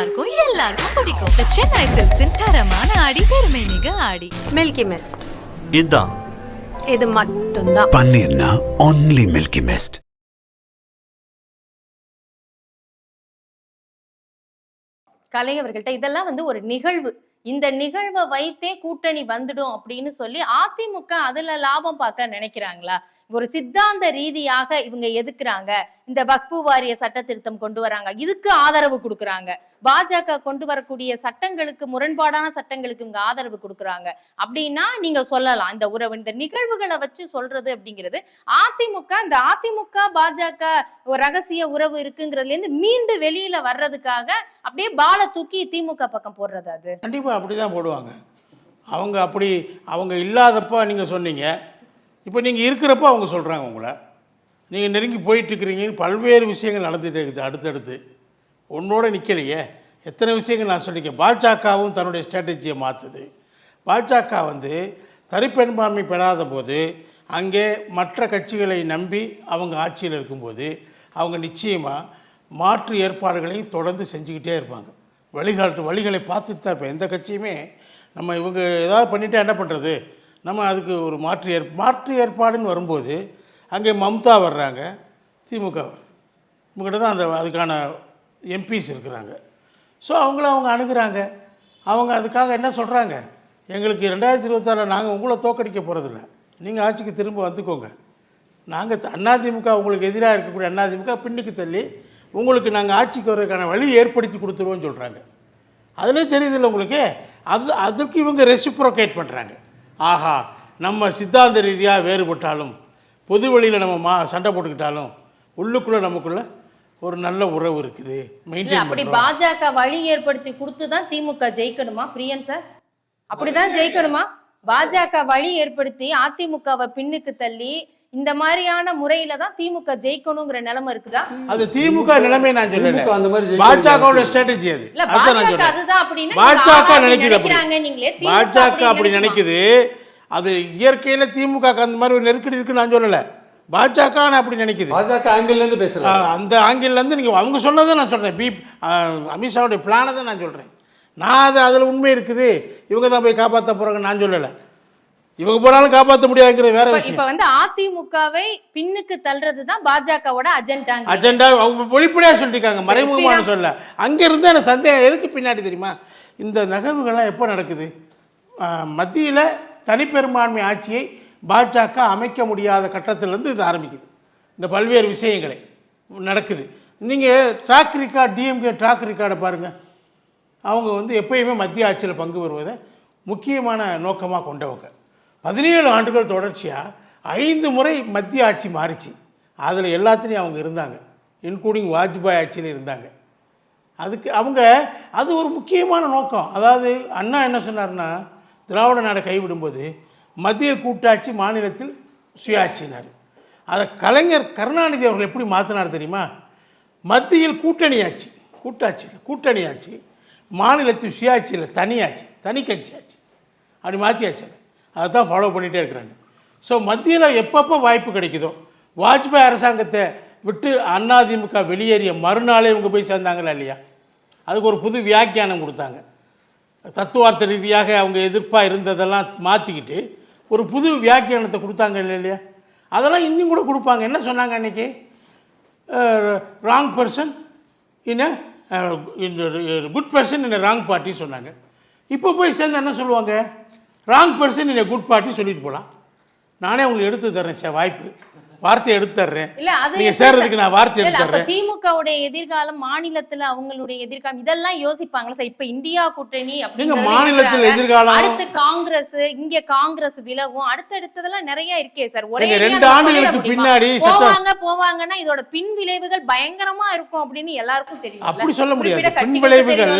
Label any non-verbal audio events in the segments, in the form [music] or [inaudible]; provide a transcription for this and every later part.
எல்லாருக்கும் எல்லாருக்கும் பிடிக்கும். The சென்னை சில்க்ஸின் தரமான ஆடி பெருமை மிக ஆடி. மில்கி மிஸ்ட் இதுதான் இது மட்டும்தான். பன்னீர்னா ஒன்லி மில்கி மிஸ்ட் கலை அவர்கள்ட்ட இதெல்லாம் வந்து ஒரு நிகழ்வு. இந்த நிகழ்வை வைத்தே கூட்டணி வந்துடும் அப்படின்னு சொல்லி அதிமுக அதுல லாபம் பார்க்க நினைக்கிறாங்களா? ஒரு சித்தாந்த ரீதியாக இவங்க எதுக்குறாங்க? இந்த வக்பு வாரிய சட்ட திருத்தம் கொண்டு வராங்க. இதுக்கு ஆதரவு கொடுக்கறாங்க. பாஜக கொண்டு வரக்கூடிய சட்டங்களுக்கு முரண்பாடான சட்டங்களுக்கு இங்க ஆதரவு கொடுக்குறாங்க. அப்படின்னா நீங்க சொல்லலாம். இந்த உறவு இந்த நிகழ்வுகளை வச்சு சொல்றது அப்படிங்கிறது அதிமுக இந்த அதிமுக பாஜக ரகசிய உறவு இருக்குங்கிறதுல இருந்து மீண்டு வெளியில வர்றதுக்காக அப்படியே பாலை தூக்கி திமுக பக்கம் போடுறது அது? கண்டிப்பாக அப்படிதான் போடுவாங்க. அவங்க அப்படி அவங்க இல்லாதப்ப நீங்கள் சொன்னீங்க. இப்போ நீங்கள் இருக்கிறப்ப அவங்க சொல்கிறாங்க உங்களை. நீங்கள் நெருங்கி போயிட்டுருக்கிறீங்க பல்வேறு விஷயங்கள் நடந்துகிட்டே இருக்குது அடுத்தடுத்து. உன்னோட நிற்கலையே எத்தனை விஷயங்கள் நான் சொல்லியிருக்கேன் பாஜகவும் தன்னுடைய ஸ்ட்ராட்டஜியை மாற்றுது பாஜக வந்து தனிப்பெரும்பான்மை பெறாத போது அங்கே மற்ற கட்சிகளை நம்பி அவங்க ஆட்சியில் இருக்கும்போது அவங்க நிச்சயமாக மாற்று ஏற்பாடுகளையும் தொடர்ந்து செஞ்சுக்கிட்டே இருப்பாங்க. வழிகாட்டு வழிகளை பார்த்துட்டு தான் இருப்பேன் எந்த கட்சியுமே நம்ம இவங்க ஏதாவது பண்ணிட்டா என்ன பண்ணுறது நம்ம அதுக்கு ஒரு மாற்று ஏற் மாற்று ஏற்பாடுன்னு வரும்போது அங்கே மம்தா வர்றாங்க திமுக வருது இவங்ககிட்ட தான் அந்த அதுக்கான எம்பிஸ் இருக்கிறாங்க. ஸோ அவங்கள அவங்க அணுகிறாங்க. அவங்க அதுக்காக என்ன சொல்கிறாங்க எங்களுக்கு ரெண்டாயிரத்தி இருபத்தாறில் நாங்கள் உங்களை தோக்கடிக்க போகிறதில்ல நீங்கள் ஆட்சிக்கு திரும்ப வந்துக்கோங்க. நாங்கள் அதிமுக உங்களுக்கு எதிராக இருக்கக்கூடிய அதிமுக பின்னுக்கு தள்ளி உங்களுக்கு நாங்கள் ஆட்சிக்கு வர்றதுக்கான வழி ஏற்படுத்தி கொடுத்துருவோம்னு சொல்கிறாங்க அதிலே தெரியுதில்ல உங்களுக்கு? அது அதுக்கு இவங்க ரெசிப்ரோகேட் பண்ணுறாங்க ஆஹா நம்ம சித்தாந்த ரீதியாக வேறுபட்டாலும் பொது வழியில் நம்ம மா சண்டை போட்டுக்கிட்டாலும் உள்ளுக்குள்ளே நமக்குள்ளே ஒரு நல்ல உறவு இருக்குது. இல்ல மெயின்டைன் அப்படி பாஜக வழி ஏற்படுத்தி கொடுத்து தான் திமுக ஜெயிக்கணுமா பிரியன் சார் அப்படிதான் ஜெயிக்கணுமா? பாஜக வழி ஏற்படுத்தி அதிமுகவை பின்னுக்கு தள்ளி இந்த மாதிரியான முறையில தான் திமுக ஜெயிக்கணுங்கிற நிலைமை இருக்குதா? அது திமுக நிலைமை நான் சொல்லல. அந்த மாதிரி பாஜகவோட. ஸ்ட்ராட்டஜி அது. இல்ல பாஜக அதுதான் அப்படின்னா பாஜக. நினைக்கிறாங்க நீங்களே. பாஜக அப்படி? நினைக்குது. அது இயற்கையில திமுக அந்த மாதிரி ஒரு நெருக்கடி இருக்குன்னு நான் சொல்லல. பாஜக அப்படி நினைக்குது. பாஜக ஆங்கிள் இருந்து ஆ, பேசுறாங்க அந்த ஆங்கிள்ல இருந்து நீங்க அவங்க சொன்னதை நான் சொல்றேன். பி அமித்ஷாவுடைய பிளானை தான் நான் சொல்றேன். நான் அது அதுல உண்மை இருக்குது. இவங்க தான் போய் காப்பாற்ற போறாங்க நான் சொல்லல. இவங்க போனாலும் காப்பாற்ற முடியாதுங்கிற வேற இப்ப- விஷயம். இப்ப வந்து அதிமுகவை பின்னுக்கு தள்ளுறது தான் பாஜகவோட அஜெண்டாங்க அஜெண்டா அவங்க வெளிப்படையாக சொல்லியிருக்காங்க மறைமுகமான சொல்ல அங்கே இருந்து எனக்கு சந்தேகம் எதுக்கு பின்னாடி தெரியுமா? இந்த நகர்வுகள்லாம் எப்போ நடக்குது? மத்தியில் தனிப்பெரும்பான்மை ஆட்சியை பாஜக அமைக்க முடியாத கட்டத்திலேருந்து இது ஆரம்பிக்குது. இந்த பல்வேறு விஷயங்களை நடக்குது. நீங்கள் ட்ராக் ரெக்கார்ட் டிஎம்கே ட்ராக் ரெக்கார்டை பாருங்கள் அவங்க வந்து எப்பயுமே மத்திய ஆட்சியில் பங்கு பெறுவதை முக்கியமான நோக்கமாக கொண்டவங்க. பதினேழு ஆண்டுகள் தொடர்ச்சியாக ஐந்து முறை மத்திய ஆட்சி மாறிச்சு. அதில் எல்லாத்துலேயும் அவங்க இருந்தாங்க. இன்க்ளூடிங் வாஜ்பாய் ஆட்சியில் இருந்தாங்க. அதுக்கு அவங்க அது ஒரு முக்கியமான நோக்கம். அதாவது அண்ணா என்ன சொன்னார்னா திராவிட நாடை கைவிடும்போது மத்திய கூட்டாட்சி மாநிலத்தில் சுயாட்சினார் அதை கலைஞர் கருணாநிதி அவர்கள் எப்படி மாற்றினார் தெரியுமா? மத்தியில் கூட்டணி ஆட்சி கூட்டாட்சி கூட்டணி ஆட்சி மாநிலத்தில் சுயாட்சியில் தனியாட்சி தனி கட்சி ஆட்சி. அப்படி மாற்றியாச்சு அதை. அதை தான் ஃபாலோ பண்ணிகிட்டே இருக்கிறாங்க. ஸோ மத்தியில் எப்பப்போ வாய்ப்பு கிடைக்குதோ வாஜ்பாய் அரசாங்கத்தை விட்டு அதிமுக வெளியேறிய மறுநாளே இவங்க போய் சேர்ந்தாங்களா இல்லையா? அதுக்கு ஒரு புது வியாக்கியானம் கொடுத்தாங்க. தத்துவார்த்த ரீதியாக அவங்க எதிர்ப்பாக இருந்ததெல்லாம் மாற்றிக்கிட்டு ஒரு புது வியாக்கியானத்தை கொடுத்தாங்க இல்லையா? அதெல்லாம் இன்னும் கூட கொடுப்பாங்க. என்ன சொன்னாங்க அன்றைக்கி wrong person in good person in wrong party சொன்னாங்க. இப்போ போய் சேர்ந்து என்ன சொல்லுவாங்க? Wrong person in good party சொல்லிட்டு போகலாம் நானே உங்களுக்கு எடுத்து தர்றேன் சார் வாய்ப்பு. வார்த்தை எடுத்து தர்றேன் இல்ல அது நீங்க சேர்றதுக்கு சார்? நான் வார்த்தை இல்ல, எடுத்து அப்ப தர்றேன் திமுகவுடைய எதிர்காலம் மாநிலத்துல அவங்களுடைய எதிர்காலம் இதெல்லாம் யோசிப்பாங்களா சார்? இப்ப இந்தியா கூட்டணி நீங்க அப்படிங்கறது மாநிலத்தில். எதிர்காலம்? அடுத்து காங்கிரஸ் இங்க காங்கிரஸ் விலகும். அடுத்தடுத்ததெல்லாம் நிறைய இருக்கே சார். ஒரே ரெண்டு ஆண்டுகளுக்கு? பின்னாடி போவாங்க போவாங்கன்னா இதோட பின் விளைவுகள் பயங்கரமா இருக்கும் அப்படின்னு எல்லாருக்கும் தெரியும் அப்படி சொல்ல முடியாது. பின் விளைவுகள்.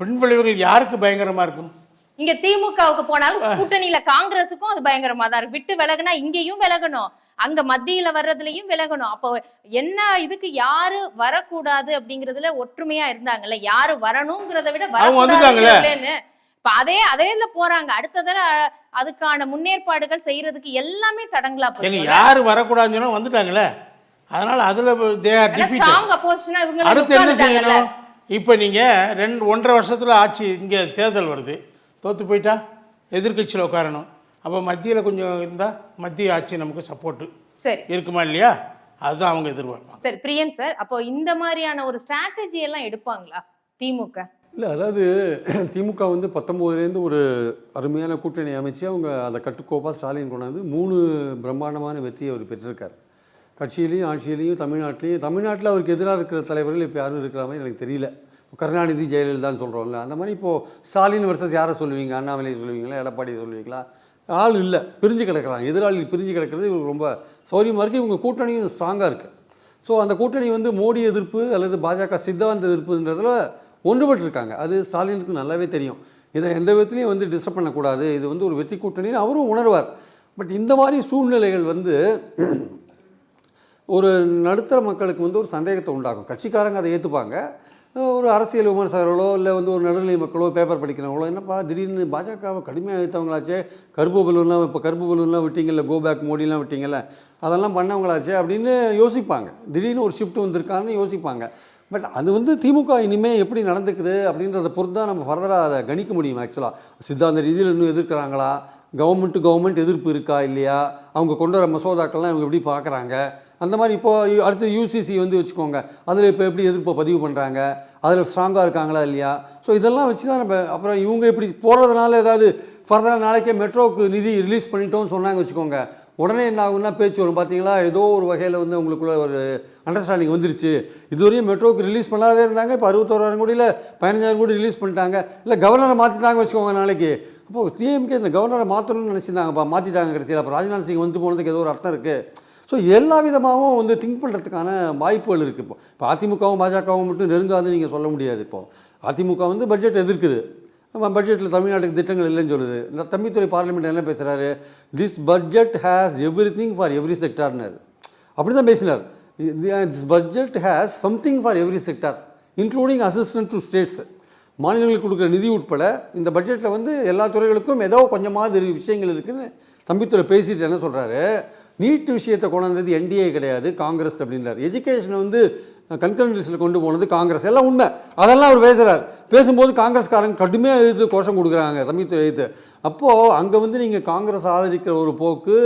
பின் விளைவுகள் யாருக்கு பயங்கரமா இருக்கும்? இங்க திமுகவுக்கு போனாலும் கூட்டணியில காங்கிரஸுக்கும் அது பயங்கரமா தான் இருக்கு விட்டு விலகுனா இங்கேயும் விலகணும். அங்க மத்தியில வர்றதுலயும் விலகணும். அப்போ என்ன இதுக்கு யாரு வரக்கூடாது அப்படிங்கறதுல ஒற்றுமையா இருந்தாங்கல்ல? யாரு வரணுங்கிறத விட. வரக்கூடாதுன்னு இப்ப அதே அதேல போறாங்க. அடுத்ததுல அதுக்கான முன்னேற்பாடுகள் செய்யறதுக்கு எல்லாமே தடங்களா போயிடும் யாரு வரக்கூடாதுன்னு சொன்னா வந்துட்டாங்களே? அதனால அதுல அடுத்து என்ன செய்யணும்? இப்போ நீங்கள் ரெண்டு ஒன்றரை வருஷத்தில் ஆட்சி இங்கே தேர்தல் வருது. தோற்று போயிட்டா? எதிர்க்கட்சியில் உட்காரணும். அப்போ மத்தியில் கொஞ்சம் இருந்தால் மத்திய ஆட்சி நமக்கு சப்போர்ட்டு சரி. இருக்குமா இல்லையா? அதுதான் அவங்க எதிர்பார்ப்பாங்க சரி பிரியன் சார் அப்போ இந்த மாதிரியான ஒரு ஸ்ட்ராட்டஜி எல்லாம் எடுப்பாங்களா திமுக? இல்லை அதாவது [clears throat] திமுக வந்து பத்தொம்போதுலேருந்து ஒரு அருமையான கூட்டணி அமைச்சு அவங்க அதை கட்டுக்கோப்பாக ஸ்டாலின் கொண்டாந்து மூணு பிரம்மாண்டமான வெற்றியை அவர் பெற்றிருக்கார். கட்சியிலையும் ஆட்சியிலையும் தமிழ்நாட்டிலையும் தமிழ்நாட்டில் அவருக்கு எதிராக இருக்கிற தலைவர்கள் இப்போ யாரும் இருக்கிற மாதிரி எனக்கு தெரியல. கருணாநிதி ஜெயலலிதான்னு சொல்கிறோம்ல அந்த மாதிரி இப்போது ஸ்டாலின் வர்சஸ் யாரை சொல்லுவீங்க? அண்ணாமலை சொல்லுவீங்களா? எடப்பாடி சொல்லுவீங்களா? ஆள் இல்லை பிரிஞ்சு கிடக்கிறாங்க. எதிராளி பிரிஞ்சு கிடக்கிறது இவருக்கு ரொம்ப சௌரியமாக இருக்குது இவங்க கூட்டணியும் ஸ்ட்ராங்காக இருக்குது ஸோ அந்த கூட்டணி வந்து மோடி எதிர்ப்பு அல்லது பாஜக சித்தாந்த எதிர்ப்புன்றதில் ஒன்றுபட்டிருக்காங்க. அது ஸ்டாலினுக்கு நல்லாவே தெரியும். இதை எந்த விதத்துலையும் வந்து டிஸ்டர்ப் பண்ணக்கூடாது. இது வந்து ஒரு வெற்றி கூட்டணின்னு அவரும் உணர்வார். பட் இந்த மாதிரி சூழ்நிலைகள் வந்து ஒரு நடுத்தர மக்களுக்கு வந்து ஒரு சந்தேகத்தை உண்டாகும் கட்சிக்காரங்க அதை ஏற்றுப்பாங்க ஒரு அரசியல் விமர்சகர்களோ இல்லை வந்து ஒரு நடுநிலை மக்களோ பேப்பர் படிக்கிறவங்களோ என்னப்பா திடீர்னு பாஜகவை கடுமையாக எழுத்தவங்களாச்சே கருப்பு பலூன்லாம் இப்போ கருப்பு பலூன்லாம் விட்டீங்கல்ல கோபேக் மோடிலாம் விட்டீங்கல்ல அதெல்லாம் பண்ணவங்களாச்சே அப்படின்னு யோசிப்பாங்க. திடீர்னு ஒரு ஷிஃப்ட் வந்திருக்கான்னு யோசிப்பாங்க. பட் அது வந்து திமுக இனிமேல் எப்படி நடந்துக்குது அப்படின்றத பொறுத்து தான் நம்ம ஃபர்தராக அதை கணிக்க முடியும் ஆக்சுவலாக சித்தாந்த ரீதியில் இன்னும் எதிர்க்கிறாங்களா? கவர்மெண்ட் டு கவர்மெண்ட் எதிர்ப்பு இருக்கா இல்லையா? அவங்க கொண்டு வர மசோதாக்கள்லாம் இவங்க எப்படி பார்க்குறாங்க அந்த மாதிரி இப்போது அடுத்து யூசிசி வந்து வச்சுக்கோங்க. அதில் இப்போ எப்படி எதிர்ப்பை பதிவு பண்ணுறாங்க அதில் ஸ்ட்ராங்காக இருக்காங்களா இல்லையா? ஸோ இதெல்லாம் வச்சு தான் நம்ம அப்புறம் இவங்க இப்படி போகிறதுனால ஏதாவது ஃபர்தராக நாளைக்கே மெட்ரோவுக்கு நிதி ரிலீஸ் பண்ணிட்டோம்னு சொன்னாங்க வச்சுக்கோங்க. உடனே என்ன ஆகும்னா பேச்சு வரும். பார்த்தீங்களா ஏதோ ஒரு வகையில் வந்து உங்களுக்குள்ள ஒரு அண்டர்ஸ்டாண்டிங் வந்துருச்சு. இதுவரையும் மெட்ரோவுக்கு ரிலீஸ் பண்ணாதே இருந்தாங்க. இப்போ அறுபத்தோராயிரம் கோடியில் பதினஞ்சாயிரம் கோடி ரிலீஸ் பண்ணிட்டாங்க. இல்லை கவர்னரை மாற்றிட்டாங்க வச்சுக்கோங்க நாளைக்கு. அப்போது டிஎம்கே இந்த கவர்னரை மாற்றணும்னு நினச்சிருந்தாங்கப்பா. மாற்றிட்டாங்க கடைசியில். அப்போ ராஜ்நாத் சிங் வந்து போனதுக்கு ஏதோ ஒரு அர்த்தம் இருக்குது ஸோ எல்லா விதமாகவும் வந்து திங்க் பண்ணுறதுக்கான வாய்ப்புகள் இருக்குது இப்போ. இப்போ அதிமுகவும் பாஜகவும் மட்டும் நெருங்காதுன்னு நீங்கள் சொல்ல முடியாது இப்போது அதிமுக வந்து பட்ஜெட் எதிர்க்குது. பட்ஜெட்டில் தமிழ்நாட்டுக்கு திட்டங்கள் இல்லைன்னு சொல்லுது. இந்த தம்பித்துறை பார்லிமெண்ட் என்ன பேசுகிறாரு this budget has every thing for every செக்டார்னர் அப்படி தான் பேசினார். This budget has something for every sector including assistant to states மாநிலங்களுக்கு கொடுக்குற நிதி உட்பட இந்த பட்ஜெட்டில் வந்து எல்லா துறைகளுக்கும் ஏதோ கொஞ்சமாவது விஷயங்கள் இருக்குதுன்னு தம்பித்துறை பேசிட்டு என்ன சொல்கிறாரு நீட் விஷயத்தை கொண்டு வந்தது என்டிஏ கிடையாது காங்கிரஸ் அப்படின்றார். எஜுகேஷனை வந்து கன்கரண்ட் லிஸ்ட்டில் கொண்டு போனது காங்கிரஸ். எல்லாம் உண்மை. அதெல்லாம் அவர் பேசுகிறார் பேசும்போது காங்கிரஸ்காரங்க கடுமையாக எதிர்த்து கோஷம் கொடுக்குறாங்க சமீபத்தில் எதிர்த்து அப்போது அங்கே வந்து நீங்கள் காங்கிரஸ் ஆதரிக்கிற ஒரு போக்கு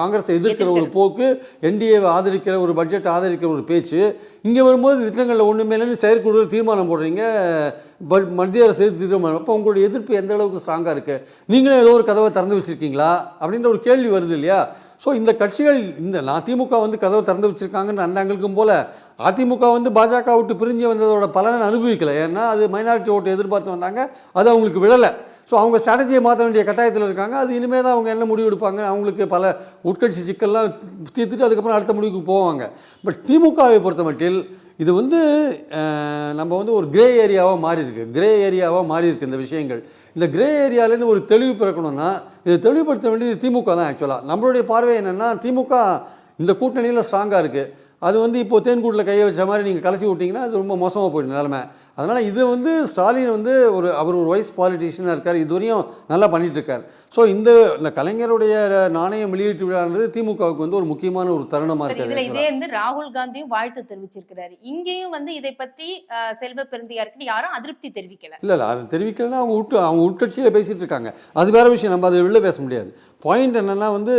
காங்கிரஸை எதிர்க்கிற ஒரு போக்கு என்டிஏவை ஆதரிக்கிற ஒரு பட்ஜெட் ஆதரிக்கிற ஒரு பேச்சு. இங்கே வரும்போது திட்டங்களில் ஒன்றுமே இல்லைன்னு செயற்குழு தீர்மானம் போடுறீங்க. பட் மத்திய அரசு தீர்மானம். அப்போ உங்களுடைய எதிர்ப்பு எந்த அளவுக்கு ஸ்ட்ராங்காக இருக்குது நீங்களே ஏதோ ஒரு கதவை திறந்து வச்சுருக்கீங்களா? அப்படின்ற ஒரு கேள்வி வருது இல்லையா? ஸோ இந்த கட்சிகள் இந்த நான் திமுக வந்து கதவை திறந்து வச்சிருக்காங்கன்னு அந்தாங்களுக்கும் போல அதிமுக வந்து பாஜக விட்டு பிரிஞ்சு வந்ததோட பலனை அனுபவிக்கலை. ஏன்னா அது மைனாரிட்டி ஓட்டு எதிர்பார்த்து வந்தாங்க. அது அவங்களுக்கு விழலை. ஸோ அவங்க ஸ்ட்ராட்டஜியை மாற்ற வேண்டிய கட்டாயத்தில் இருக்காங்க. அது இனிமேல் தான் அவங்க என்ன முடிவு எடுப்பாங்க அவங்களுக்கு பல உட்கட்சி சிக்கல்லாம் தீர்த்துட்டு அதுக்கப்புறம் அடுத்த முடிவுக்கு போவாங்க. பட் திமுகவை பொறுத்த மட்டில் இது வந்து நம்ம வந்து ஒரு கிரே ஏரியாவாக மாறி இருக்கு. கிரே ஏரியாவாக மாறி இருக்கு இந்த விஷயங்கள். இந்த கிரே ஏரியாலேருந்து ஒரு தெளிவு பிறக்கணும்னா இதை தெளிவுபடுத்த வேண்டியது திமுக தான் ஆக்சுவலாக நம்மளுடைய பார்வை என்னென்னா திமுக இந்த கூட்டணியில் ஸ்ட்ராங்காக இருக்குது அது வந்து இப்போ தேன்கூட்டில் கையை வச்ச மாதிரி நீங்கள் கலைச்சி விட்டிங்கன்னா அது ரொம்ப மோசமாக போயிடும் நிலமை. அதனால் இது வந்து ஸ்டாலின் வந்து ஒரு அவர் ஒரு வைஸ் பாலிட்டிஷியனாக இருக்கார். இதுவரையும் நல்லா பண்ணிட்டு இருக்கார் ஸோ இந்த இந்த கலைஞருடைய நாணயம் வெளியீட்டு விழான்றது திமுகவுக்கு வந்து ஒரு முக்கியமான ஒரு தருணமாக இதுல இருக்காது இதே வந்து ராகுல் காந்தியும் வாழ்த்து தெரிவிச்சிருக்கிறாரு. இங்கேயும் வந்து இதை பத்தி அஹ், செல்வ பெருந்தியாருக்கு யாரும் அதிருப்தி தெரிவிக்கல. இல்லை இல்லை அது தெரிவிக்கலைன்னா அவங்க உட்டு அவங்க உட்கட்சியில் பேசிகிட்டு இருக்காங்க. அது வேற விஷயம். நம்ம அதை வெளில பேச முடியாது. பாயிண்ட் என்னென்னா வந்து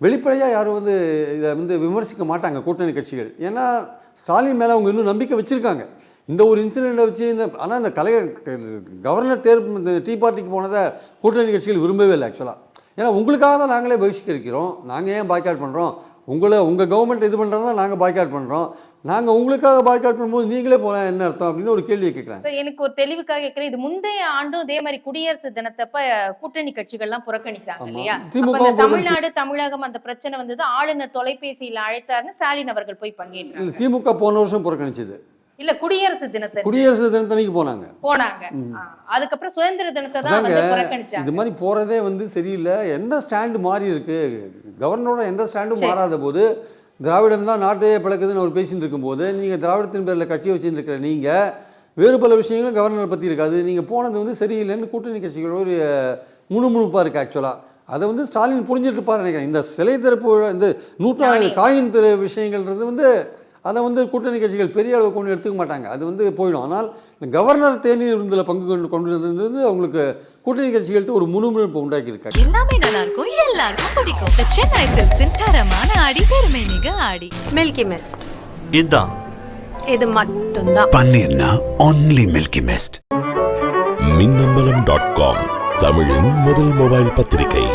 வெளிப்படையாக யாரும் வந்து இதை வந்து விமர்சிக்க மாட்டாங்க கூட்டணி கட்சிகள். ஏன்னா ஸ்டாலின் மேலே அவங்க இன்னும் நம்பிக்கை வச்சுருக்காங்க. இந்த ஒரு இன்சிடெண்ட்டை வச்சு இந்த ஆனால் இந்த கலை கவர்னர் தேர்வு இந்த டீ பார்ட்டிக்கு போனதை கூட்டணி கட்சிகள் விரும்பவே இல்லை ஆக்சுவலாக ஏன்னா உங்களுக்காக தான் நாங்களே பகிஷ்கரிக்கிறோம் நாங்கள் ஏன் பாய்காட் பண்ணுறோம் உங்களை உங்கள் கவர்மெண்ட் இது பண்ணுறதா நாங்கள் பாய்காட் பண்ணுறோம் நாங்கள் உங்களுக்காக பாய்காட் பண்ணும்போது நீங்களே போனால் என்ன அர்த்தம் அப்படின்னு ஒரு கேள்வியை கேட்குறாங்க சரி எனக்கு ஒரு தெளிவுக்காக கேட்கிறேன். இது முந்தைய ஆண்டும் இதே மாதிரி குடியரசு தினத்தப்ப கூட்டணி கட்சிகள் எல்லாம் புறக்கணித்தாங்க. இல்லையா. தமிழ்நாடு தமிழகம் அந்த பிரச்சனை வந்தது. ஆளுநர் தொலைபேசியில அழைத்தாருன்னு ஸ்டாலின் அவர்கள் போய் பங்கேற்றாங்க. திமுக போன வருஷம் புறக்கணிச்சது. இல்ல குடியரசு தினத்தை குடியரசு தினத்தன்னைக்கு போனாங்க. போனாங்க. அதுக்கப்புறம் சுதந்திர தினத்தை தான் புறக்கணிச்சாங்க. இது மாதிரி போகிறதே வந்து சரியில்லை. எந்த ஸ்டாண்டு மாறி இருக்கு? கவர்னரோட எந்த ஸ்டாண்டும். மாறாத போது திராவிடம் தான் நாட்டையே பிளக்குதுன்னு அவர் பேசிட்டு இருக்கும்போது நீங்கள் திராவிடத்தின் பேரில் கட்சி வச்சுட்டு இருக்கிற நீங்கள் வேறு பல விஷயங்களும் கவர்னரை பற்றி இருக்காது. நீங்கள் போனது வந்து சரியில்லைன்னு கூட்டணி கட்சிகளோட ஒரு முணுமுணுப்பாக இருக்குது ஆக்சுவலாக அதை வந்து ஸ்டாலின் புரிஞ்சுட்டு இருப்பார் நினைக்கிறேன். இந்த சிலை திறப்பு இந்த நூற்றாண்டு. காயின் திரு விஷயங்கள்ன்றது வந்து அதை வந்து கூட்டணி கட்சிகள் பெரிய அளவு கொண்டு எடுத்துக்க மாட்டாங்க. அது வந்து போயிடும். ஆனால் இந்த கவர்னர் தேநீர் விருந்தில் பங்கு கொண்டு கொண்டு வந்தது அவங்களுக்கு கூட்டணி கட்சிகள்கிட்ட ஒரு முணுமுணுப்பு உண்டாக்கியிருக்காங்க. எல்லாமே நல்லா இருக்கும் எல்லாருக்கும் பிடிக்கும். சென்னை சில்க்ஸின் தரமான ஆடி பெருமை மிக ஆடி. மில்கி மிஸ்ட் இதான். இது மட்டும்தான். பன்னீர்னா only milky mist Minnambalam dot com தமிழின் முதல் மொபைல் பத்திரிகை.